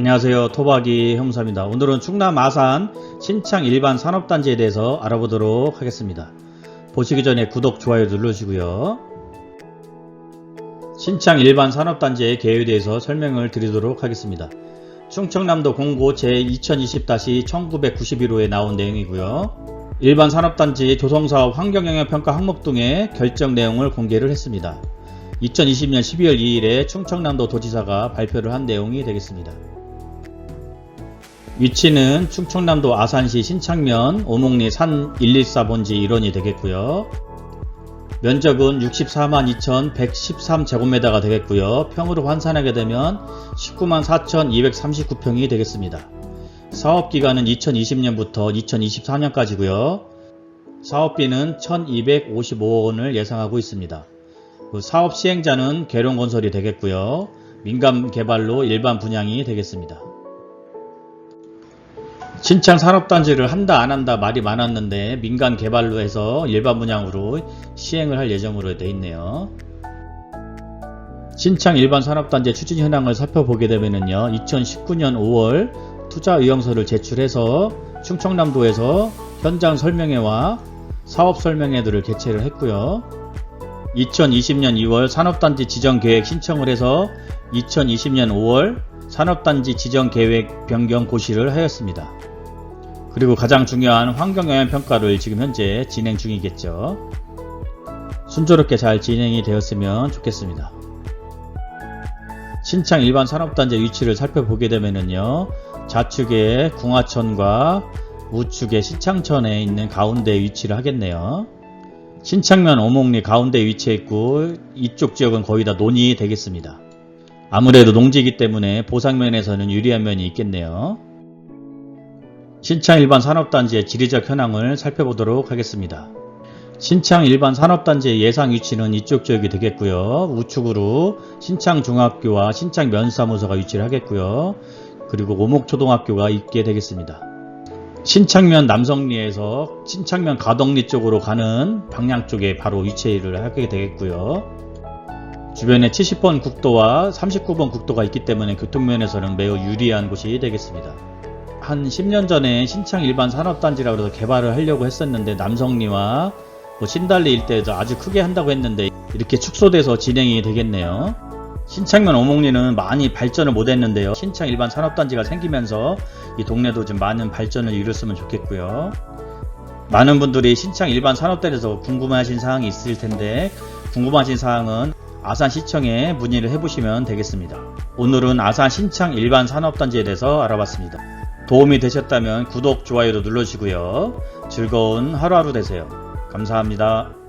안녕하세요. 토박이 형사입니다. 오늘은 충남 아산 신창 일반 산업단지에 대해서 알아보도록 하겠습니다. 보시기 전에 구독, 좋아요 눌러주시고요. 신창 일반 산업단지의 계획에 대해서 설명을 드리도록 하겠습니다. 충청남도 공고 제2020-1991호에 나온 내용이고요. 일반 산업단지 조성사업 환경영향평가 항목 등의 결정 내용을 공개를 했습니다. 2020년 12월 2일에 충청남도 도지사가 발표를 한 내용이 되겠습니다. 위치는 충청남도 아산시 신창면 오목리 산 114번지 일원이 되겠고요. 면적은 64만 2,113제곱미터가 되겠고요. 평으로 환산하게 되면 19만 4,239평이 되겠습니다. 사업기간은 2020년부터 2024년까지고요. 사업비는 1,255억 원을 예상하고 있습니다. 그 사업 시행자는 계룡건설이 되겠고요. 민간 개발로 일반 분양이 되겠습니다. 신창 산업단지를 한다 안 한다 말이 많았는데 민간 개발로 해서 일반 분양으로 시행을 할 예정으로 되어 있네요. 신창 일반 산업단지 추진 현황을 살펴보게 되면요. 2019년 5월 투자 의향서를 제출해서 충청남도에서 현장 설명회와 사업 설명회들을 개최를 했고요. 2020년 2월 산업단지 지정 계획 신청을 해서 2020년 5월 산업단지 지정 계획 변경 고시를 하였습니다. 그리고 가장 중요한 환경영향 평가를 지금 현재 진행 중이겠죠. 순조롭게 잘 진행이 되었으면 좋겠습니다. 신창 일반 산업단지 위치를 살펴보게 되면요. 좌측에 궁하천과 우측에 신창천에 있는 가운데 위치를 하겠네요. 신창면 오목리 가운데 위치해 있고 이쪽 지역은 거의 다 논이 되겠습니다. 아무래도 농지이기 때문에 보상면에서는 유리한 면이 있겠네요. 신창 일반 산업단지의 지리적 현황을 살펴보도록 하겠습니다. 신창 일반 산업단지의 예상 위치는 이쪽 지역이 되겠고요. 우측으로 신창 중학교와 신창 면사무소가 위치를 하겠고요. 그리고 오목초등학교가 있게 되겠습니다. 신창면 남성리에서 신창면 가덕리 쪽으로 가는 방향 쪽에 바로 위치를 하게 되겠고요. 주변에 70번 국도와 39번 국도가 있기 때문에 교통면에서는 매우 유리한 곳이 되겠습니다. 한 10년 전에 신창 일반 산업단지라고 해서 개발을 하려고 했었는데 남성리와 뭐 신달리 일대에서 아주 크게 한다고 했는데 이렇게 축소돼서 진행이 되겠네요. 신창면 오목리는 많이 발전을 못했는데요. 신창 일반 산업단지가 생기면서 이 동네도 좀 많은 발전을 이뤘으면 좋겠고요. 많은 분들이 신창 일반 산업단에서 궁금하신 사항이 있을 텐데 궁금하신 사항은 아산시청에 문의를 해보시면 되겠습니다. 오늘은 아산 신창 일반 산업단지에 대해서 알아봤습니다. 도움이 되셨다면 구독, 좋아요도 눌러주시고요. 즐거운 하루하루 되세요. 감사합니다.